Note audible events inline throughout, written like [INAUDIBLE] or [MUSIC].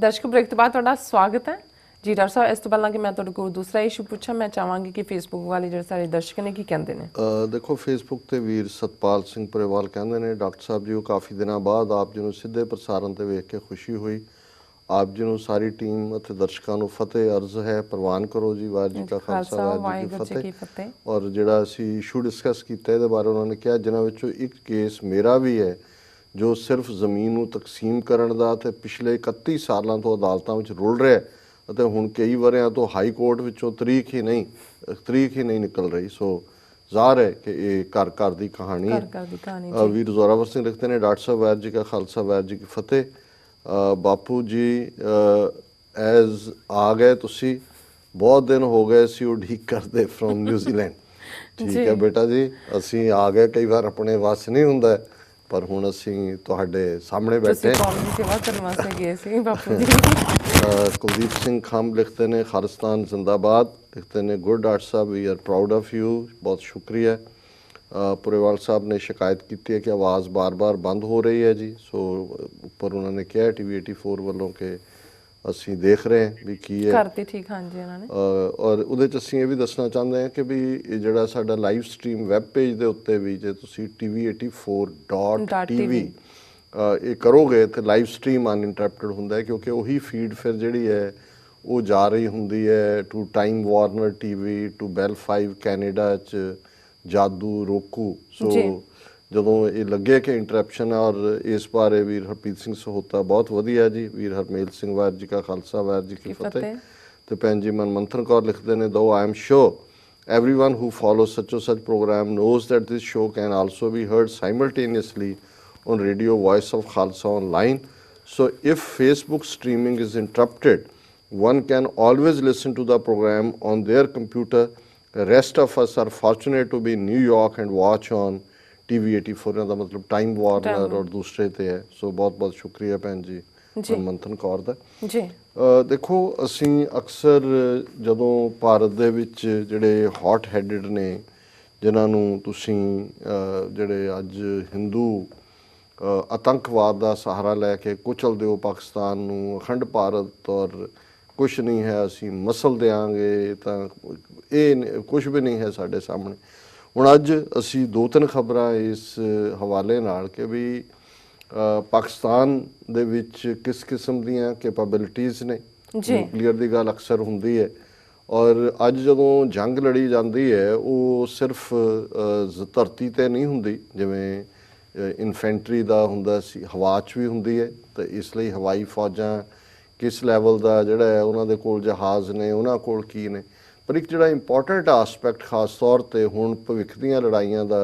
ਦਰਸ਼ਕ ਬ੍ਰੇਕ ਤੋਂ ਬਾਅਦ ਤੁਹਾਡਾ ਸਵਾਗਤ ਹੈ। ਜੀ ਡਾਕਟਰ ਸਾਹਿਬ ਇਸ ਤੋਂ ਪਹਿਲਾਂ ਕਿ ਮੈਂ ਤੁਹਾਡੇ ਕੋਲ ਦੂਸਰਾ ਇਸ਼ੂ ਪੁੱਛਾਂ ਮੈਂ ਚਾਹਾਂਗੀ ਕਿ ਫੇਸਬੁੱਕ ਵਾਲੇ ਜਿਹੜੇ ਸਾਰੇ ਦਰਸ਼ਕ ਨੇ ਕੀ ਕਹਿੰਦੇ ਨੇ? ਦੇਖੋ ਫੇਸਬੁੱਕ ਤੇ ਵੀਰ ਸਤਪਾਲ ਸਿੰਘ ਪਰੇਵਾਲ ਕਹਿੰਦੇ ਨੇ ਡਾਕਟਰ ਸਾਹਿਬ ਜੀ ਉਹ ਕਾਫੀ ਦਿਨਾਂ ਬਾਅਦ ਆਪ ਜੀ ਨੂੰ ਸਿੱਧੇ ਪ੍ਰਸਾਰਣ ਤੇ ਵੇਖ ਕੇ ਖੁਸ਼ੀ ਹੋਈ। ਆਪ ਜੀ ਨੂੰ ਸਾਰੀ ਟੀਮ ਅਤੇ ਦਰਸ਼ਕਾਂ ਨੂੰ ਫਤਿਹ ਅਰਜ਼ ਹੈ। ਪ੍ਰਵਾਨ ਕਰੋ ਜੀ ਵਾਹਿਗੁਰੂ ਜੀ ਕਾ ਖਾਲਸਾ ਵਾਹਿਗੁਰੂ ਜੀ ਕੀ ਫਤਿਹ। ਔਰ ਜਿਹੜਾ ਅਸੀਂ ਇਸ਼ੂ ਡਿਸਕਸ ਕੀਤਾ ਇਹਦੇ ਬਾਰੇ ਉਹਨਾਂ ਨੇ ਕਿਹਾ ਜਿਨ੍ਹਾਂ ਵਿੱਚੋਂ ਇੱਕ ਕੇਸ ਮੇਰਾ ਵੀ ਹੈ ਜੋ ਸਿਰਫ ਜ਼ਮੀਨ ਨੂੰ ਤਕਸੀਮ ਕਰਨ ਦਾ ਤੇ ਪਿਛਲੇ 31 ਸਾਲਾਂ ਤੋਂ ਅਦਾਲਤਾਂ ਵਿੱਚ ਰੁਲ ਰਿਹਾ ਅਤੇ ਹੁਣ ਕਈ ਵਰਿਆਂ ਤੋਂ ਹਾਈ ਕੋਰਟ ਵਿੱਚੋਂ ਤਰੀਕ ਹੀ ਨਹੀਂ ਤਰੀਕ ਹੀ ਨਹੀਂ ਨਿਕਲ ਰਹੀ। ਸੋ ਜ਼ਾਹਰ ਹੈ ਕਿ ਇਹ ਘਰ ਘਰ ਦੀ ਕਹਾਣੀ ਘਰ ਘਰ ਦੀ ਕਹਾਣੀ ਅ, ਵੀਰ ਜ਼ੋਰਾਵਰ ਸਿੰਘ ਲਿਖਦੇ ਨੇ ਡਾਕਟਰ ਸਾਹਿਬ ਵਾਹਿਗੁਰੂ ਜੀ ਕਾ ਖਾਲਸਾ ਵਾਹਿਗੁਰੂ ਜੀ ਕੀ ਫਤਿਹ। ਬਾਪੂ ਜੀ ਐਜ਼ ਆ ਗਏ ਤੁਸੀਂ ਬਹੁਤ ਦਿਨ ਹੋ ਗਏ ਸੀ ਉਡੀਕ ਕਰਦੇ ਫਰੋਮ ਨਿਊਜ਼ੀਲੈਂਡ [LAUGHS] ਠੀਕ ਜੀ। ਹੈ ਬੇਟਾ ਜੀ ਅਸੀਂ ਆ ਗਏ ਕਈ ਵਾਰ ਆਪਣੇ ਵੱਸ ਨਹੀਂ ਹੁੰਦਾ। ਪਰ ਹੁਣ ਅਸੀਂ ਤੁਹਾਡੇ ਸਾਹਮਣੇ ਬੈਠੇ ਤੁਸੀਂ ਕੌਮ ਦੀ ਸੇਵਾ ਕਰਨ ਵਾਸਤੇ ਗਏ ਸੀ [LAUGHS] ਬਾਪੂ ਜੀ। ਕੁਲਦੀਪ ਸਿੰਘ ਖੰਭ ਲਿਖਦੇ ਨੇ ਖਾਲਿਸਤਾਨ ਜ਼ਿੰਦਾਬਾਦ ਲਿਖਦੇ ਨੇ good doctor Sahib we are proud of you ਬਹੁਤ ਸ਼ੁਕਰੀਆ। ਪੁਰੇਵਾਲ ਸਾਹਿਬ ਨੇ ਸ਼ਿਕਾਇਤ ਕੀਤੀ ਹੈ ਕਿ ਆਵਾਜ਼ ਬਾਰ-ਬਾਰ ਬੰਦ ਹੋ ਰਹੀ ਹੈ ਜੀ। ਸੋ ਉੱਪਰ ਉਹਨਾਂ ਨੇ ਕਿਹਾ ਟੀਵੀ 84 ਵੱਲੋਂ ਕਿ ਅਸੀਂ ਦੇਖ ਰਹੇ ਹਾਂ ਵੀ ਕੀ ਹੈ। ਕਰਤੀ ਠੀਕ ਹਾਂਜੀ ਇਹਨਾਂ ਨੇ। ਔਰ ਉਹਦੇ ਚ ਅਸੀਂ ਇਹ ਵੀ ਦੱਸਣਾ ਚਾਹੁੰਦੇ ਹਾਂ ਕਿ ਵੀ ਇਹ ਜਿਹੜਾ ਸਾਡਾ ਲਾਈਵ ਸਟ੍ਰੀਮ ਵੈਬ ਪੇਜ ਦੇ ਉੱਤੇ ਵੀ ਜੇ ਤੁਸੀਂ tv84.tv ਅ, ਇਹ ਕਰੋਗੇ ਤੇ ਲਾਈਵ ਸਟ੍ਰੀਮ ਅਨਇੰਟਰਪਟਡ ਹੁੰਦਾ ਹੈ ਕਿਉਂਕਿ ਉਹੀ ਫੀਡ ਫਿਰ ਜਿਹੜੀ ਹੈ ਉਹ ਜਾ ਰਹੀ ਹੁੰਦੀ ਹੈ to Time Warner TV to Bell 5 Canada ਚ ਜਾਦੂ ਰੋਕੂ। ਸੋ ਜੀ। ਜਦੋਂ ਇਹ ਲੱਗੇ ਕਿ ਇੰਟਰਪਸ਼ਨ ਔਰ ਇਸ ਬਾਰੇ ਵੀਰ ਹਰਪ੍ਰੀਤ ਸਿੰਘ ਸਹੋਤਾ ਬਹੁਤ ਵਧੀਆ ਜੀ ਵੀਰ ਹਰਮੇਲ ਸਿੰਘ ਵਾਰ ਜੀ ਕਾ ਖਾਲਸਾ ਵਾਰ ਜੀ ਕੀ ਕੀ ਫਤਿਹ ਫਤਿਹ। ਤੇ ਭੈਣ ਜੀ ਮਨਮੰਥਨ ਕੌਰ ਲਿਖਦੇ ਨੇ though I am sure everyone who follows such or such program knows that this show can also be heard simultaneously on radio voice of khalsa online so if facebook streaming is interrupted one can always listen to the program on their computer the rest of us are fortunate to be in new york and watch on tv 84 ਇਹਨਾਂ ਦਾ ਮਤਲਬ time Warner ਔਰ ਦੂਸਰੇ ਤੇ ਹੈ। ਸੋ ਬਹੁਤ ਬਹੁਤ ਸ਼ੁਕਰੀਆ ਭੈਣ ਜੀ। ਮਨਮੰਥਨ ਕੌਰ ਦਾ। ਜੀ। ਦੇਖੋ ਅਸੀਂ ਅਕਸਰ ਜਦੋਂ ਭਾਰਤ ਦੇ ਵਿੱਚ ਜਿਹੜੇ ਹੌਟ ਹੈਡਡ ਨੇ ਜਿਨ੍ਹਾਂ ਨੂੰ ਤੁਸੀਂ ਜਿਹੜੇ ਅੱਜ ਹਿੰਦੂ ਅ, ਆਤੰਕਵਾਦ ਦਾ ਸਹਾਰਾ ਲੈ ਕੇ ਕੁਚਲ ਦਿਓ ਪਾਕਿਸਤਾਨ ਨੂੰ ਅਖੰਡ ਭਾਰਤ ਔਰ ਕੁਝ ਨਹੀਂ ਹੈ ਅਸੀਂ ਮਸਲ ਦੇਾਂਗੇ ਤਾਂ ਇਹ ਕੁਝ ਵੀ ਨਹੀਂ ਹੈ ਸਾਡੇ ਸਾਹਮਣੇ। ਹੁਣ ਅੱਜ ਅਸੀਂ ਦੋ ਤਿੰਨ ਖਬਰਾਂ ਇਸ ਹਵਾਲੇ ਨਾਲ ਕਿ ਵੀ ਪਾਕਿਸਤਾਨ ਦੇ ਵਿੱਚ ਕਿਸ ਕਿਸਮ ਦੀਆਂ ਕੈਪੇਬਿਲਿਟੀਆਂ ਨੇ। ਜੀ। ਨਿਊਕਲੀਅਰ ਦੀ ਗੱਲ ਅਕਸਰ ਹੁੰਦੀ ਹੈ। ਔਰ ਅੱਜ ਜਦੋਂ ਜੰਗ ਲੜੀ ਜਾਂਦੀ ਹੈ ਉਹ ਸਿਰਫ ਧਰਤੀ ਤੇ ਨਹੀਂ ਹੁੰਦੀ ਜਿਵੇਂ ਇਨਫੈਂਟਰੀ ਦਾ ਹੁੰਦਾ ਸੀ ਹਵਾ 'ਚ ਵੀ ਹੁੰਦੀ ਹੈ। ਤੇ ਇਸ ਲਈ ਹਵਾਈ ਫੌਜਾਂ ਕਿਸ ਲੈਵਲ ਦਾ ਜਿਹੜਾ ਹੈ ਉਹਨਾਂ ਦੇ ਕੋਲ ਜਹਾਜ਼ ਨੇ ਉਹਨਾਂ ਕੋਲ ਕੀ ਨੇ। ਪਰ ਇੱਕ ਜਿਹੜਾ ਇੰਪੋਰਟੈਂਟ ਐਸਪੈਕਟ ਖਾਸ ਤੌਰ ਤੇ ਹੁਣ ਭਵਿੱਖ ਦੀਆਂ ਲੜਾਈਆਂ ਦਾ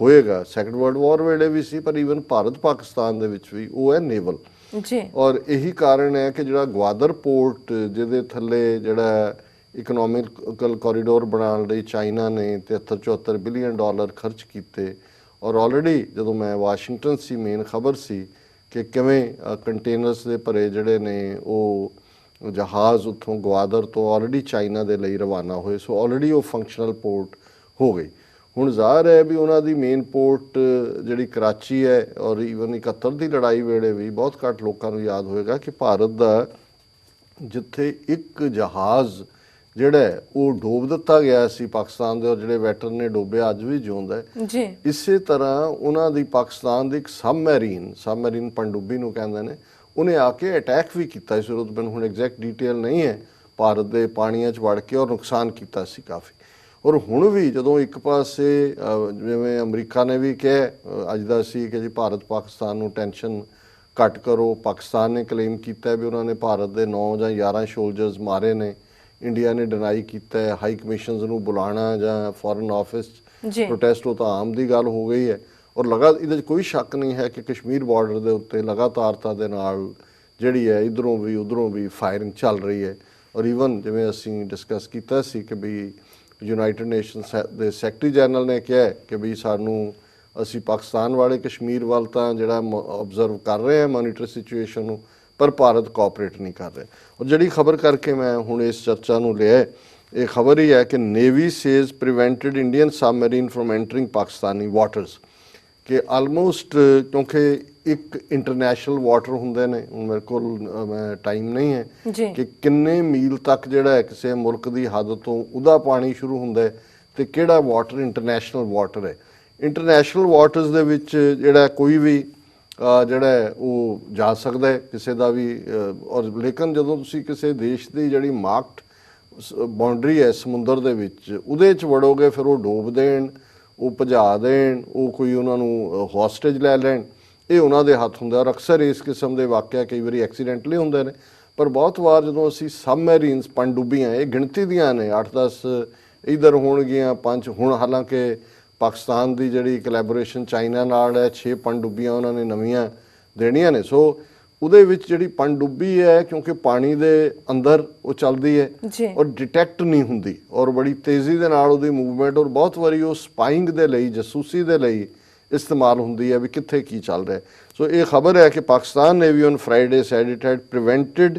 ਹੋਏਗਾ ਸੈਕੰਡ ਵਰਲਡ ਵਾਰ ਵੇਲੇ ਵੀ ਸੀ ਪਰ ਈਵਨ ਭਾਰਤ ਪਾਕਿਸਤਾਨ ਦੇ ਵਿੱਚ ਵੀ ਉਹ ਹੈ ਨੇਵਲ ਜੀ। ਔਰ ਇਹੀ ਕਾਰਨ ਹੈ ਕਿ ਜਿਹੜਾ ਗਵਾਦਰ ਪੋਰਟ ਜਿਹਦੇ ਥੱਲੇ ਜਿਹੜਾ ਇਕਨੋਮਿਕਲ ਕੋਰੀਡੋਰ ਬਣਾਉਣ ਲਈ ਚਾਈਨਾ ਨੇ 73 74 ਬਿਲੀਅਨ ਡਾਲਰ ਖਰਚ ਕੀਤੇ। ਔਰ ਆਲਰੇਡੀ ਜਦੋਂ ਮੈਂ ਵਾਸ਼ਿੰਗਟਨ ਸੀ ਮੇਨ ਖਬਰ ਸੀ ਕਿ ਕਿਵੇਂ ਕੰਟੇਨਰਸ ਦੇ ਭਰੇ ਜਿਹੜੇ ਨੇ ਉਹ ਜਹਾਜ਼ ਉੱਥੋਂ ਗਵਾਦਰ ਤੋਂ ਆਲਰੇਡੀ ਚਾਈਨਾ ਦੇ ਲਈ ਰਵਾਨਾ ਹੋਏ ਸੋ ਆਲਰੇਡੀ ਉਹ ਫੰਕਸ਼ਨਲ ਪੋਰਟ ਹੋ ਗਈ। ਹੁਣ ਜ਼ਾਹਰ ਹੈ ਵੀ ਉਹਨਾਂ ਦੀ ਮੇਨ ਪੋਰਟ ਜਿਹੜੀ ਕਰਾਚੀ ਹੈ ਔਰ ਈਵਨ 71 ਦੀ ਲੜਾਈ ਵੇਲੇ ਵੀ ਬਹੁਤ ਘੱਟ ਲੋਕਾਂ ਨੂੰ ਯਾਦ ਹੋਏਗਾ ਕਿ ਭਾਰਤ ਦਾ ਜਿੱਥੇ ਇੱਕ ਜਹਾਜ਼ ਜਿਹੜਾ ਉਹ ਡੋਬ ਦਿੱਤਾ ਗਿਆ ਸੀ ਪਾਕਿਸਤਾਨ ਦੇ ਔਰ ਜਿਹੜੇ ਵੈਟਰਨ ਨੇ ਡੋਬਿਆ ਅੱਜ ਵੀ ਜਿਉਂਦਾ ਹੈ। ਜੀ। ਇਸੇ ਤਰ੍ਹਾਂ ਉਹਨਾਂ ਦੀ ਪਾਕਿਸਤਾਨ ਦੀ ਇੱਕ ਸਬਮੈਰੀਨ ਸਬਮੈਰੀਨ ਪੰਡੂਬੀ ਨੂੰ ਕਹਿੰਦੇ ਨੇ ਉਹਨੇ ਆ ਕੇ ਅਟੈਕ ਵੀ ਕੀਤਾ ਇਸ ਵਿਰੁੱਧ ਮੈਨੂੰ ਹੁਣ ਐਗਜ਼ੈਕਟ ਡਿਟੇਲ ਨਹੀਂ ਹੈ। ਭਾਰਤ ਦੇ ਪਾਣੀਆਂ 'ਚ ਵੜ ਕੇ ਔਰ ਨੁਕਸਾਨ ਕੀਤਾ ਸੀ ਕਾਫੀ। ਔਰ ਹੁਣ ਵੀ ਜਦੋਂ ਇੱਕ ਪਾਸੇ ਜਿਵੇਂ ਅਮਰੀਕਾ ਨੇ ਵੀ ਕਿਹਾ ਅੱਜ ਦਾ ਸੀ ਕਿ ਜੀ ਭਾਰਤ ਪਾਕਿਸਤਾਨ ਨੂੰ ਟੈਨਸ਼ਨ ਘੱਟ ਕਰੋ। ਪਾਕਿਸਤਾਨ ਨੇ ਕਲੇਮ ਕੀਤਾ ਵੀ ਉਹਨਾਂ ਨੇ ਭਾਰਤ ਦੇ 9 ਜਾਂ 11 ਸੋਲਜਰਸ ਮਾਰੇ ਨੇ। ਇੰਡੀਆ ਨੇ ਡਿਨਾਈ ਕੀਤਾ ਹੈ। ਹਾਈ ਕਮਿਸ਼ਨਸ ਨੂੰ ਬੁਲਾਣਾ ਜਾਂ ਫੋਰਨ ਆਫਿਸ। ਪ੍ਰੋਟੈਸਟ ਉਹ ਤਾਂ ਆਮ ਦੀ ਗੱਲ ਹੋ ਗਈ ਹੈ। ਔਰ ਲਗਾ ਇਹਦੇ 'ਚ ਕੋਈ ਸ਼ੱਕ ਨਹੀਂ ਹੈ ਕਿ ਕਸ਼ਮੀਰ ਬਾਰਡਰ ਦੇ ਉੱਤੇ ਲਗਾਤਾਰਤਾ ਦੇ ਨਾਲ ਜਿਹੜੀ ਹੈ ਇਧਰੋਂ ਵੀ ਉਧਰੋਂ ਵੀ ਫਾਇਰਿੰਗ ਚੱਲ ਰਹੀ ਹੈ। ਔਰ ਈਵਨ ਜਿਵੇਂ ਅਸੀਂ ਡਿਸਕਸ ਕੀਤਾ ਸੀ ਕਿ ਵੀ ਯੂਨਾਈਟਿਡ ਨੇਸ਼ਨਸ ਦੇ ਸੈਕਟਰੀ ਜਨਰਲ ਨੇ ਕਿਹਾ ਕਿ ਵੀ ਸਾਨੂੰ ਅਸੀਂ ਪਾਕਿਸਤਾਨ ਵਾਲੇ ਕਸ਼ਮੀਰ ਵੱਲ ਤਾਂ ਜਿਹੜਾ ਆਬਜ਼ਰਵ ਕਰ ਰਹੇ ਹਾਂ ਮੋਨੀਟਰ ਸਿਚੁਏਸ਼ਨ ਨੂੰ, ਪਰ ਭਾਰਤ ਕੋਆਪਰੇਟ ਨਹੀਂ ਕਰ ਰਿਹਾ। ਔਰ ਜਿਹੜੀ ਖਬਰ ਕਰਕੇ ਮੈਂ ਹੁਣ ਇਸ ਚਰਚਾ ਨੂੰ ਲਿਆ ਇਹ ਖਬਰ ਹੀ ਹੈ ਕਿ navy says prevented Indian submarine from entering Pakistani waters ਕਿ ਆਲਮੋਸਟ ਕਿਉਂਕਿ ਇੱਕ ਇੰਟਰਨੈਸ਼ਨਲ ਵਾਟਰ ਹੁੰਦੇ ਨੇ ਹੁਣ ਮੇਰੇ ਕੋਲ ਟਾਈਮ ਨਹੀਂ ਹੈ ਕਿ ਕਿੰਨੇ ਮੀਲ ਤੱਕ ਜਿਹੜਾ ਹੈ ਕਿਸੇ ਮੁਲਕ ਦੀ ਹੱਦ ਤੋਂ ਉਹਦਾ ਪਾਣੀ ਸ਼ੁਰੂ ਹੁੰਦਾ ਹੈ ਤੇ ਕਿਹੜਾ ਵਾਟਰ ਇੰਟਰਨੈਸ਼ਨਲ ਵਾਟਰ ਹੈ। ਇੰਟਰਨੈਸ਼ਨਲ ਵਾਟਰਸ ਦੇ ਵਿੱਚ ਜਿਹੜਾ ਕੋਈ ਵੀ ਜਿਹੜਾ ਉਹ ਜਾ ਸਕਦਾ ਹੈ ਕਿਸੇ ਦਾ ਵੀ ਔਰ ਲੇਕਿਨ ਜਦੋਂ ਤੁਸੀਂ ਕਿਸੇ ਦੇਸ਼ ਦੀ ਜਿਹੜੀ ਮਾਰਕਟ ਬਾਉਂਡਰੀ ਹੈ ਸਮੁੰਦਰ ਦੇ ਵਿੱਚ ਉਹਦੇ ਚ ਵੜੋਗੇ ਫਿਰ ਉਹ ਡੋਬ ਦੇਣ ਉਹ ਭਜਾ ਦੇਣ, ਉਹ ਕੋਈ ਉਹਨਾਂ ਨੂੰ ਹੌਸਟੇਜ ਲੈ ਲੈਣ। ਇਹ ਉਹਨਾਂ ਦੇ ਹੱਥ ਹੁੰਦਾ। ਔਰ ਅਕਸਰ ਇਸ ਕਿਸਮ ਦੇ ਵਾਕਿਆ ਕਈ ਵਾਰੀ ਐਕਸੀਡੈਂਟਲੀ ਹੁੰਦੇ ਨੇ। ਪਰ ਬਹੁਤ ਵਾਰ ਜਦੋਂ ਅਸੀਂ ਸਬਮੈਰੀਨਸ ਪਣਡੁੱਬੀਆਂ, ਇਹ ਗਿਣਤੀ ਦੀਆਂ ਨੇ 8-10 ਇਧਰ ਹੋਣਗੀਆਂ, ਪੰਜ, ਹੁਣ ਹਾਲਾਂਕਿ ਪਾਕਿਸਤਾਨ ਦੀ ਜਿਹੜੀ ਕੋਲੈਬੋਰੇਸ਼ਨ ਚਾਈਨਾ ਨਾਲ ਹੈ 6 ਪਣਡੁੱਬੀਆਂ ਉਹਨਾਂ ਨੇ ਨਵੀਆਂ ਦੇਣੀਆਂ ਨੇ। ਸੋ ਉਹਦੇ ਵਿੱਚ ਜਿਹੜੀ ਪਣਡੁੱਬੀ ਹੈ ਕਿਉਂਕਿ ਪਾਣੀ ਦੇ ਅੰਦਰ ਉਹ ਚੱਲਦੀ ਹੈ ਔਰ ਡਿਟੈਕਟ ਨਹੀਂ ਹੁੰਦੀ ਔਰ ਬੜੀ ਤੇਜ਼ੀ ਦੇ ਨਾਲ ਉਹਦੀ ਮੂਵਮੈਂਟ ਔਰ ਬਹੁਤ ਵਾਰੀ ਉਹ ਸਪਾਈਂਗ ਦੇ ਲਈ ਜਸੂਸੀ ਦੇ ਲਈ ਇਸਤੇਮਾਲ ਹੁੰਦੀ ਹੈ ਵੀ ਕਿੱਥੇ ਕੀ ਚੱਲ ਰਿਹਾ। ਸੋ ਇਹ ਖਬਰ ਹੈ ਕਿ Pakistan navy on Friday said it had prevented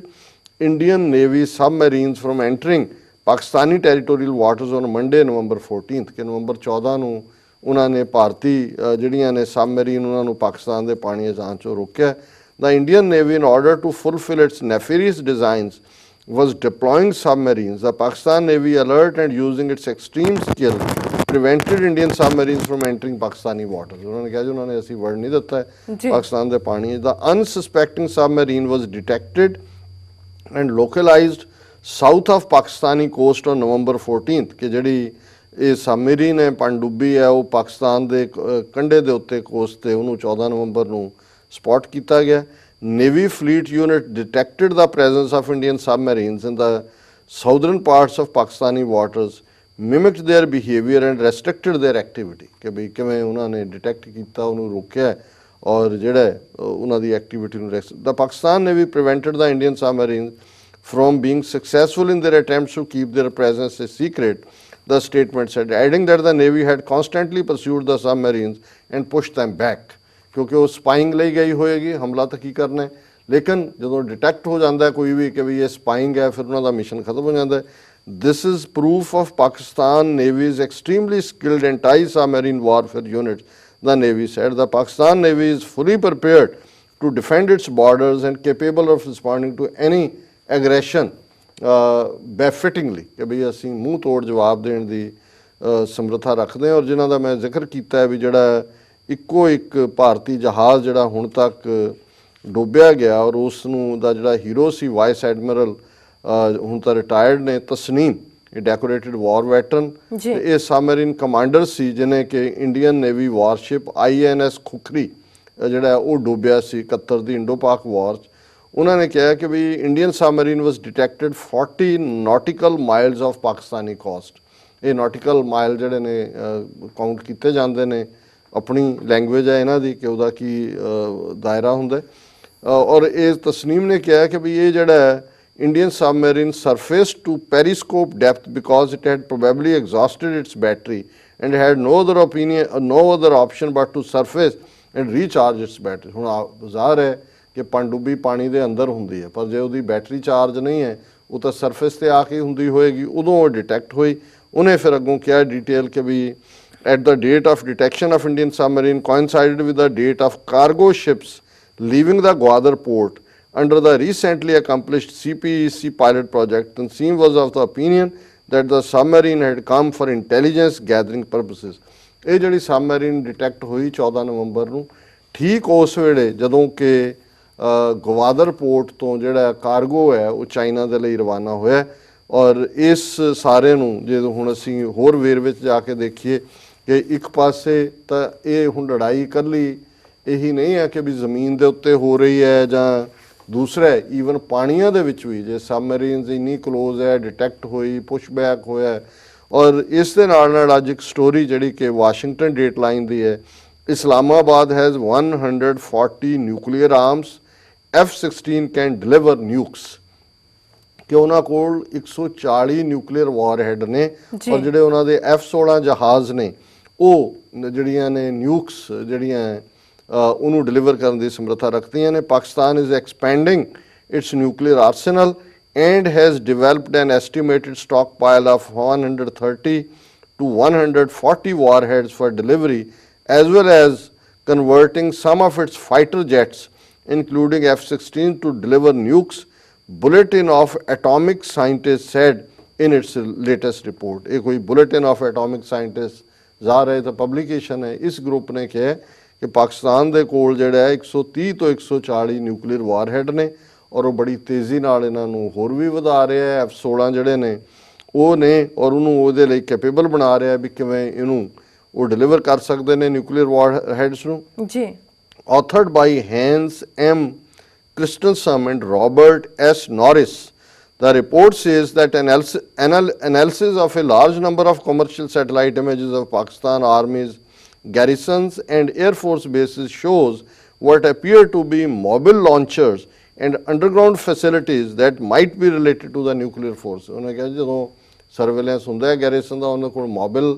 Indian navy submarines from entering Pakistani territorial waters on Monday November 14th ਕਿ ਨਵੰਬਰ 14 ਨੂੰ ਉਹਨਾਂ ਨੇ ਭਾਰਤੀ ਜਿਹੜੀਆਂ ਨੇ ਸਬਮਰੀਨ ਉਹਨਾਂ ਨੂੰ ਪਾਕਿਸਤਾਨ ਦੇ ਪਾਣੀ ਜਾਣ ਚੋਂ ਰੋਕਿਆ The Indian Navy, in order to fulfill its nefarious designs, was deploying submarines. The Pakistan Navy, alert and using its extreme skill, prevented Indian submarines from entering Pakistani waters. ਉਹਨਾਂ ਨੇ ਕਿਹਾ ਜੀ ਉਹਨਾਂ ਨੇ ਅਸੀਂ ਵਰਡ ਨਹੀਂ ਦਿੱਤਾ। ਪਾਕਿਸਤਾਨ ਦੇ ਪਾਣੀ ਦਾ unsuspecting submarine was detected and localized south of Pakistani coast on November 14th ਕਿ ਜਿਹੜੀ ਇਹ ਸਬਮਰੀਨ ਹੈ ਪਣਡੁੱਬੀ ਹੈ ਉਹ ਪਾਕਿਸਤਾਨ ਦੇ ਕੰਢੇ ਦੇ ਉੱਤੇ ਕੋਸਟ ਤੇ ਉਹਨੂੰ 14 ਨਵੰਬਰ ਨੂੰ ਸਪੌਟ ਕੀਤਾ ਗਿਆ navy fleet unit detected the presence of Indian submarines in the southern parts of Pakistani waters mimicked their behaviour and restricted their activity ਕਿ ਬਈ ਕਿਵੇਂ ਉਹਨਾਂ ਨੇ ਡਿਟੈਕਟ ਕੀਤਾ ਉਹਨੂੰ ਰੋਕਿਆ ਔਰ ਜਿਹੜਾ ਉਹਨਾਂ ਦੀ ਐਕਟੀਵਿਟੀ ਨੂੰ ਦਾ ਪਾਕਿਸਤਾਨ ਨੇ ਵੀ prevented the Indian submarine from being successful in their attempts to keep their presence a secret the statement said, adding that the Navy had constantly pursued the submarines and pushed them back. ਕਿਉਂਕਿ ਉਹ spying ਲਈ ਗਈ ਹੋਏਗੀ ਹਮਲਾ ਤਾਂ ਕੀ ਕਰਨਾ ਹੈ ਲੇਕਿਨ ਜਦੋਂ ਡਿਟੈਕਟ ਹੋ ਜਾਂਦਾ ਹੈ ਕੋਈ ਵੀ ਕਿ ਵੀ ਇਹ ਸਪਾਈਂਗ ਹੈ ਫਿਰ ਉਹਨਾਂ ਦਾ ਮਿਸ਼ਨ ਖਤਮ ਹੋ ਜਾਂਦਾ ਹੈ this is proof of pakistan navy's extremely skilled anti-submarine warfare units the navy said the pakistan navy is fully prepared to defend its borders and capable of responding to any aggression ਬੈਫਿਟਿੰਗਲੀ ਕਿ ਵੀ ਅਸੀਂ ਮੂੰਹ ਤੋੜ ਜਵਾਬ ਦੇਣ ਦੀ ਅ, ਸਮਰੱਥਾ ਰੱਖਦੇ ਹਾਂ ਔਰ ਜਿਨ੍ਹਾਂ ਦਾ ਮੈਂ ਜ਼ਿਕਰ ਕੀਤਾ ਹੈ ਵੀ ਜਿਹੜਾ ਇੱਕੋ ਇੱਕ ਭਾਰਤੀ ਜਹਾਜ਼ ਜਿਹੜਾ ਹੁਣ ਤੱਕ ਡੁੱਬਿਆ ਗਿਆ ਔਰ ਉਸ ਨੂੰ ਦਾ ਜਿਹੜਾ ਹੀਰੋ ਸੀ ਵਾਈਸ ਐਡਮਿਰਲ ਹੁਣ ਤਾਂ ਰਿਟਾਇਰਡ ਨੇ ਤਸਨੀਮ ਇਹ ਡੈਕੋਰੇਟਡ ਵਾਰ ਵੈਟਰਨ। ਇਹ ਸਬਮਰੀਨ ਕਮਾਂਡਰ ਸੀ ਜਿਨੇ ਕਿ Indian navy warship INS Khukri ਜਿਹੜਾ ਉਹ ਡੁੱਬਿਆ ਸੀ 71 ਦੀ ਇੰਡੋ ਪਾਕ ਵਾਰ 'ਚ। ਉਹਨਾਂ ਨੇ ਕਿਹਾ ਕਿ ਵੀ Indian submarine was detected 40 nautical miles off Pakistani coast ਇਹ ਨਾਟਿਕਲ ਮਾਈਲ ਜਿਹੜੇ ਨੇ ਕਾਊਂਟ ਕੀਤੇ ਜਾਂਦੇ ਨੇ। ਆਪਣੀ ਲੈਂਗੁਏਜ ਹੈ ਇਹਨਾਂ ਦੀ ਕਿ ਉਹਦਾ ਕੀ ਦਾਇਰਾ ਹੁੰਦਾ ਔਰ ਇਹ ਤਸਨੀਮ ਨੇ ਕਿਹਾ ਕਿ ਵੀ ਇਹ ਜਿਹੜਾ ਹੈ Indian submarine surface to periscope depth because it had probably exhausted its battery and had no other opinion no other option but to surface and recharge its battery ਹੁਣ ਜ਼ਾਹਰ ਹੈ ਕਿ ਪਣਡੁੱਬੀ ਪਾਣੀ ਦੇ ਅੰਦਰ ਹੁੰਦੀ ਹੈ ਪਰ ਜੇ ਉਹਦੀ ਬੈਟਰੀ ਚਾਰਜ ਨਹੀਂ ਹੈ ਉਹ ਤਾਂ ਸਰਫੇਸ ਤੇ ਆ ਕੇ ਹੁੰਦੀ ਹੋਏਗੀ ਉਦੋਂ ਉਹ ਡਿਟੈਕਟ ਹੋਈ ਉਹਨੇ ਫਿਰ ਅੱਗੋਂ ਕਿਹਾ ਡਿਟੇਲ ਕਿ ਵੀ at the date of detection of Indian submarine coincided with the date of cargo ships leaving the Gwadar port under the recently accomplished CPEC pilot project, Tanseem was of the opinion that the submarine had come for intelligence gathering purposes. ਇਹ ਜਿਹੜੀ submarine detect ਹੋਈ 14 ਨਵੰਬਰ ਨੂੰ ਠੀਕ ਉਸ ਵੇਲੇ ਜਦੋਂ ਕਿ ਅ, ਗਵਾਦਰ port ਤੋਂ ਜਿਹੜਾ ਕਾਰਗੋ ਹੈ ਉਹ ਚਾਈਨਾ ਦੇ ਲਈ ਰਵਾਨਾ ਹੋਇਆ ਹੈ ਔਰ ਇਸ ਸਾਰੇ ਨੂੰ ਜੇ ਹੁਣ ਅਸੀਂ ਹੋਰ ਵੇਰਵੇ ਵਿੱਚ ਜਾ ਕੇ ਦੇਖੀਏ ਕਿ ਇੱਕ ਪਾਸੇ ਤਾਂ ਇਹ ਹੁਣ ਲੜਾਈ ਇਕੱਲੀ ਇਹੀ ਨਹੀਂ ਹੈ ਕਿ ਵੀ ਜ਼ਮੀਨ ਦੇ ਉੱਤੇ ਹੋ ਰਹੀ ਹੈ ਜਾਂ ਦੂਸਰਾ ਈਵਨ ਪਾਣੀਆਂ ਦੇ ਵਿੱਚ ਵੀ ਜੇ ਸਬਮਰੀਨਸ ਇੰਨੀ ক্লোਜ਼ ਹੈ ਡਿਟੈਕਟ ਹੋਈ ਪੁਸ਼ਬੈਕ ਹੋਇਆ ਹੈ। ਔਰ ਇਸ ਦੇ ਨਾਲ ਨਾਲ ਅੱਜ ਇੱਕ ਸਟੋਰੀ ਜਿਹੜੀ ਕਿ ਵਾਸ਼ਿੰਗਟਨ ਡੇਟ ਲਾਈਨ ਦੀ ਹੈ Islamabad has 140 nuclear arms F16 can deliver nukes ਕਿ ਉਹਨਾਂ ਕੋਲ 140 ਨਿਊਕਲੀਅਰ ਵਾਰਹੈਡ ਨੇ। ਔਰ ਜਿਹੜੇ ਉਹਨਾਂ ਦੇ F16 ਜਹਾਜ਼ ਨੇ ਉਹ ਨ- ਜਿਹੜੀਆਂ ਨੇ ਨਿਊਕਸ ਜਿਹੜੀਆਂ ਅ, ਉਹਨੂੰ ਡਿਲੀਵਰ ਕਰਨ ਦੀ ਸਮਰੱਥਾ ਰੱਖਦੀਆਂ ਨੇ Pakistan is expanding its nuclear arsenal and has developed an estimated stockpile of 130 to 140 warheads for delivery as well as converting some of its fighter jets, including F 16, to deliver nukes, Bulletin of Atomic Scientists said in its latest report. ਇਹ ਕੋਈ Bulletin of Atomic Scientists ਜ਼ਾਹਰ ਹੈ ਤਾਂ publication ਹੈ ਇਸ group ਨੇ ਕਿਹਾ ਕਿ ਪਾਕਿਸਤਾਨ ਦੇ ਕੋਲ ਜਿਹੜਾ ਹੈ 130 ਤੋਂ 140 ਨਿਊਕਲੀਅਰ ਵਾਰਹੈਡ ਨੇ ਔਰ ਉਹ ਬੜੀ ਤੇਜ਼ੀ ਨਾਲ ਇਹਨਾਂ ਨੂੰ ਹੋਰ ਵੀ ਵਧਾ ਰਿਹਾ ਹੈ F16 ਜਿਹੜੇ ਨੇ ਉਹ ਨੇ ਔਰ ਉਹਨੂੰ ਉਹਦੇ ਲਈ ਕੈਪੇਬਲ ਬਣਾ ਰਿਹਾ ਵੀ ਕਿਵੇਂ ਇਹਨੂੰ ਉਹ ਡਿਲੀਵਰ ਕਰ ਸਕਦੇ ਨੇ ਨਿਊਕਲੀਅਰ ਵਾਰਹੈਡਸ ਨੂੰ ਜੀ authored by Hans M. Christensen and Robert S. Norris. The report says that analysis, anal- analysis of a large number of commercial satellite images of Pakistan armies, garrisons, and air force bases shows what appear to be mobile launchers and underground facilities that might be related to the nuclear force. ਉਹਨੇ ਕਿਹਾ ਜਦੋਂ surveillance ਹੁੰਦਾ ਹੈ garrison ਦਾ ਉਹਨਾਂ ਕੋਲ mobile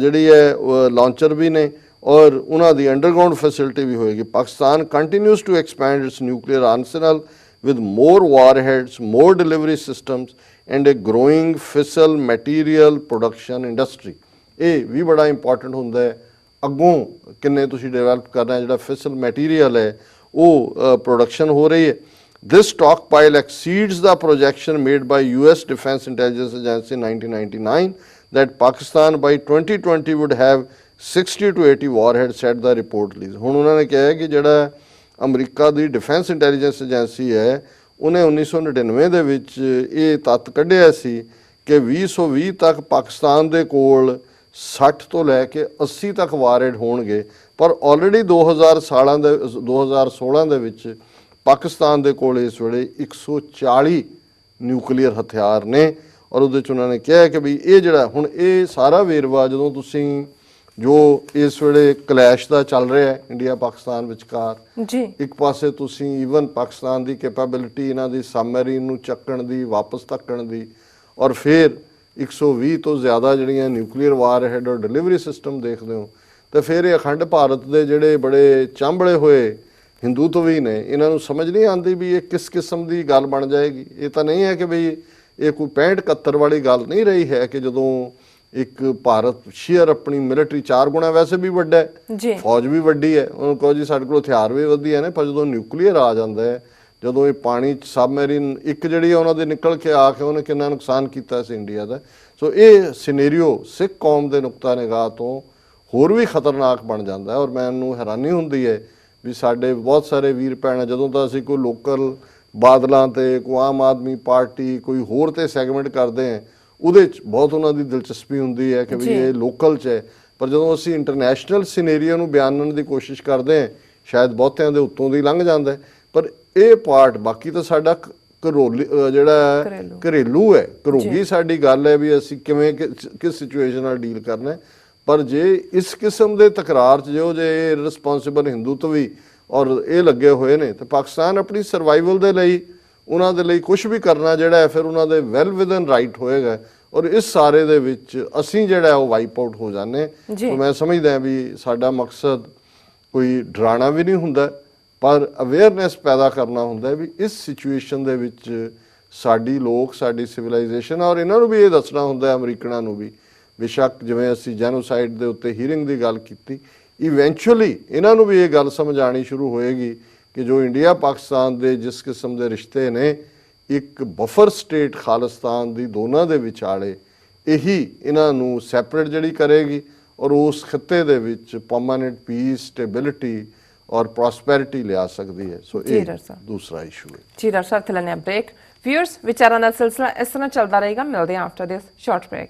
ਜਿਹੜੀ ਹੈ launcher ਵੀ ਨੇ ਔਰ ਉਹਨਾਂ ਦੀ ਅੰਡਰਗਰਾਉਂਡ ਫੈਸਿਲਿਟੀ ਵੀ ਹੋਏਗੀ Pakistan continues to expand its nuclear arsenal with more warheads, more delivery systems, and a growing fissile material production industry. ਇਹ ਵੀ ਬੜਾ ਇੰਪੋਰਟੈਂਟ ਹੁੰਦਾ ਹੈ ਅੱਗੋਂ ਕਿੰਨੇ ਤੁਸੀਂ ਡਿਵੈਲਪ ਕਰਨਾ ਹੈ ਜਿਹੜਾ ਫਿਸਲ ਮਟੀਰੀਅਲ ਹੈ ਉਹ ਪ੍ਰੋਡਕਸ਼ਨ ਹੋ ਰਹੀ ਹੈ This stockpile exceeds the projection made by US Defense Intelligence Agency in 1999 that Pakistan by 2020 would have 60 to 80 warheads said the report release. ਹੁਣ ਉਹਨਾਂ ਨੇ ਕਿਹਾ ਹੈ ਕਿ ਜਿਹੜਾ ਅਮਰੀਕਾ ਦੀ ਡਿਫੈਂਸ ਇੰਟੈਲੀਜੈਂਸ ਏਜੰਸੀ ਹੈ, ਉਹਨੇ 1999 ਦੇ ਵਿੱਚ ਇਹ ਤੱਤ ਕੱਢਿਆ ਸੀ ਕਿ 2020 ਤੱਕ ਪਾਕਿਸਤਾਨ ਦੇ ਕੋਲ 60 ਤੋਂ ਲੈ ਕੇ 80 ਤੱਕ ਵਾਰਡ ਹੋਣਗੇ। ਪਰ ਆਲਰੇਡੀ 2000 ਸਾਲਾਂ ਦੇ 2016 ਦੇ ਵਿੱਚ ਪਾਕਿਸਤਾਨ ਦੇ ਕੋਲ ਇਸ ਵੇਲੇ 140 ਨਿਊਕਲੀਅਰ ਹਥਿਆਰ ਨੇ ਔਰ ਉਹਦੇ ਚ ਉਹਨਾਂ ਨੇ ਕਿਹਾ ਕਿ ਵੀ ਇਹ ਜਿਹੜਾ, ਹੁਣ ਇਹ ਸਾਰਾ ਵੇਰਵਾ ਜਦੋਂ ਤੁਸੀਂ ਜੋ ਇਸ ਵੇਲੇ ਕਲੈਸ਼ ਦਾ ਚੱਲ ਰਿਹਾ ਹੈ ਇੰਡੀਆ ਪਾਕਿਸਤਾਨ ਵਿਚਕਾਰ। ਜੀ। ਇੱਕ ਪਾਸੇ ਤੁਸੀਂ ਈਵਨ ਪਾਕਿਸਤਾਨ ਦੀ ਕੈਪੇਬਿਲਿਟੀ ਇਹਨਾਂ ਦੀ ਸਬਮਰੀਨ ਨੂੰ ਚੱਕਣ ਦੀ ਵਾਪਸ ਧੱਕਣ ਦੀ ਔਰ ਫਿਰ 120 ਤੋਂ ਜ਼ਿਆਦਾ ਜਿਹੜੀਆਂ ਨਿਊਕਲੀਅਰ ਵਾਰਹੈਡ ਔਰ ਡਿਲੀਵਰੀ ਸਿਸਟਮ ਦੇਖਦੇ ਹੋ ਤੇ ਫਿਰ ਇਹ ਅਖੰਡ ਭਾਰਤ ਦੇ ਜਿਹੜੇ ਬੜੇ ਚਾਂਬਲੇ ਹੋਏ ਹਿੰਦੂਤਵੀ ਨੇ ਇਹਨਾਂ ਨੂੰ ਸਮਝ ਨਹੀਂ ਆਉਂਦੀ ਵੀ ਇਹ ਕਿਸ ਕਿਸਮ ਦੀ ਗੱਲ ਬਣ ਜਾਏਗੀ। ਇਹ ਤਾਂ ਨਹੀਂ ਹੈ ਕਿ ਬਈ ਇਹ ਕੋਈ 65 71 ਵਾਲੀ ਗੱਲ ਨਹੀਂ ਰਹੀ ਹੈ ਕਿ ਜਦੋਂ ਇੱਕ ਭਾਰਤ ਸ਼ੇਅਰ ਆਪਣੀ ਮਿਲਟਰੀ ਚਾਰ ਗੁਣਾ ਵੈਸੇ ਵੀ ਵੱਡਾ ਹੈ। ਜੀ। ਫੌਜ ਵੀ ਵੱਡੀ ਹੈ। ਉਹਨੂੰ ਕਹੋ ਜੀ ਸਾਡੇ ਕੋਲ ਹਥਿਆਰ ਵੀ ਵਧੀਆ ਨੇ ਪਰ ਜਦੋਂ ਨਿਊਕਲੀਅਰ ਆ ਜਾਂਦਾ ਹੈ ਜਦੋਂ ਇਹ ਪਾਣੀ ਸਬਮਰੀਨ ਇੱਕ ਜਿਹੜੀ ਉਹਨਾਂ ਦੇ ਨਿਕਲ ਕੇ ਆ ਕੇ ਉਹਨੇ ਕਿੰਨਾ ਨੁਕਸਾਨ ਕੀਤਾ ਸੀ ਇੰਡੀਆ ਦਾ। ਸੋ ਇਹ ਸਿਨੈਰੀਓ ਸਿੱਖ ਕੌਮ ਦੇ ਨੁਕਤਾ ਨਿਗਾਹ ਤੋਂ ਹੋਰ ਵੀ ਖਤਰਨਾਕ ਬਣ ਜਾਂਦਾ ਹੈ ਔਰ ਮੈਨੂੰ ਹੈਰਾਨੀ ਹੁੰਦੀ ਹੈ ਵੀ ਸਾਡੇ ਬਹੁਤ ਸਾਰੇ ਵੀਰ ਭੈਣ ਜਦੋਂ ਤਾਂ ਅਸੀਂ ਕੋਈ ਲੋਕਲ ਬਾਦਲਾਂ ਤੇ ਕੋਈ ਆਮ ਆਦਮੀ ਪਾਰਟੀ ਕੋਈ ਹੋਰ ਤੇ ਸੈਗਮੈਂਟ ਕਰਦੇ ਹਾਂ ਉਹਦੇ ਚ ਬਹੁਤ ਉਹਨਾਂ ਦੀ ਦਿਲਚਸਪੀ ਹੁੰਦੀ ਹੈ ਕਿ ਵੀ। ਇਹ ਲੋਕਲ ਚ ਹੈ ਪਰ ਜਦੋਂ ਅਸੀਂ ਇੰਟਰਨੈਸ਼ਨਲ ਸਿਨੈਰੀਓ ਨੂੰ ਬਿਆਨਣ ਦੀ ਕੋਸ਼ਿਸ਼ ਕਰਦੇ ਹਾਂ ਸ਼ਾਇਦ ਬਹੁਤਿਆਂ ਦੇ ਉੱਤੋਂ ਦੀ ਲੰਘ ਜਾਂਦਾ ਪਰ ਇਹ ਪਾਰਟ ਬਾਕੀ ਤਾਂ ਸਾਡਾ ਘਰੋਲੀ ਜਿਹੜਾ ਘਰੇਲੂ। ਹੈ ਘਰੋਗੀ। ਸਾਡੀ ਗੱਲ ਹੈ ਵੀ ਅਸੀਂ ਕਿਵੇਂ ਕਿਸ ਸਿਚੁਏਸ਼ਨ ਨਾਲ ਡੀਲ ਕਰਨਾ ਹੈ ਪਰ ਜੇ ਇਸ ਕਿਸਮ ਦੇ ਤਕਰਾਰ ਚ ਜੋ ਜੇ ਰਿਸਪੌਂਸਿਬਲ ਹਿੰਦੂਤਵੀ ਔਰ ਇਹ ਲੱਗੇ ਹੋਏ ਨੇ ਤੇ ਪਾਕਿਸਤਾਨ ਆਪਣੀ ਸਰਵਾਈਵਲ ਦੇ ਲਈ ਉਹਨਾਂ ਦੇ ਲਈ ਕੁਝ ਵੀ ਕਰਨਾ ਜਿਹੜਾ ਹੈ ਫਿਰ ਉਹਨਾਂ ਦੇ ਵੈਲ ਵਿਦਨ ਰਾਈਟ ਹੋਏਗਾ। ਔਰ ਇਸ ਸਾਰੇ ਦੇ ਵਿੱਚ ਅਸੀਂ ਜਿਹੜਾ ਉਹ ਵਾਈਪ ਆਊਟ ਹੋ ਜਾਂਦੇ। ਸੋ ਮੈਂ ਸਮਝਦਾ ਵੀ ਸਾਡਾ ਮਕਸਦ ਕੋਈ ਡਰਾਣਾ ਵੀ ਨਹੀਂ ਹੁੰਦਾ ਪਰ ਅਵੇਅਰਨੈਸ ਪੈਦਾ ਕਰਨਾ ਹੁੰਦਾ ਵੀ ਇਸ ਸਿਚੁਏਸ਼ਨ ਦੇ ਵਿੱਚ ਸਾਡੀ ਲੋਕ ਸਾਡੀ ਸਿਵਲਾਈਜੇਸ਼ਨ ਔਰ ਇਹਨਾਂ ਨੂੰ ਵੀ ਇਹ ਦੱਸਣਾ ਹੁੰਦਾ ਹੈ ਅਮਰੀਕਨਾਂ ਨੂੰ ਵੀ। ਬੇਸ਼ੱਕ ਜਿਵੇਂ ਅਸੀਂ ਜੈਨੋਸਾਈਡ ਦੇ ਉੱਤੇ ਹੀਰਿੰਗ ਦੀ ਗੱਲ ਕੀਤੀ ਇਵੈਂਚੁਅਲੀ ਇਹਨਾਂ ਨੂੰ ਵੀ ਇਹ ਗੱਲ ਸਮਝ ਆਣੀ ਸ਼ੁਰੂ ਹੋਏਗੀ ਕਿ ਜੋ ਇੰਡੀਆ ਪਾਕਿਸਤਾਨ ਦੇ ਜਿਸ ਕਿਸਮ ਦੇ ਰਿਸ਼ਤੇ ਨੇ ਇੱਕ ਬਫਰ ਸਟੇਟ ਖਾਲਿਸਤਾਨ ਦੀ ਦੋਨਾਂ ਦੇ ਵਿਚਾਲੇ ਇਹੀ ਇਹਨਾਂ ਨੂੰ ਸੈਪਰੇਟ ਜਿਹੜੀ ਕਰੇਗੀ ਔਰ ਉਸ ਖਿੱਤੇ ਦੇ ਵਿੱਚ ਪਰਮਾਨੈਂਟ ਪੀਸ ਸਟੇਬਿਲਿਟੀ ਔਰ ਪ੍ਰੋਸਪੈਰਿਟੀ ਲਿਆ ਸਕਦੀ ਹੈ। ਸੋ ਇਹ। ਦੂਸਰਾ ਇਸ਼ੂ ਹੈ। ਜੀ ਡਾਕਟਰ ਸਾਹਿਬ ਤੇ ਲੈਣੇ ਬ੍ਰੇਕ ਵਿਊਅਰਸ ਵਿਚਾਰਾਂ ਦਾ ਸਿਲਸਿਲਾ ਇਸ ਤਰ੍ਹਾਂ ਚੱਲਦਾ ਰਹੇਗਾ। ਮਿਲਦੇ ਹਾਂ ਆਫਟਰ ਦਿਸ ਸ਼ਾਰਟ ਬ੍ਰੇਕ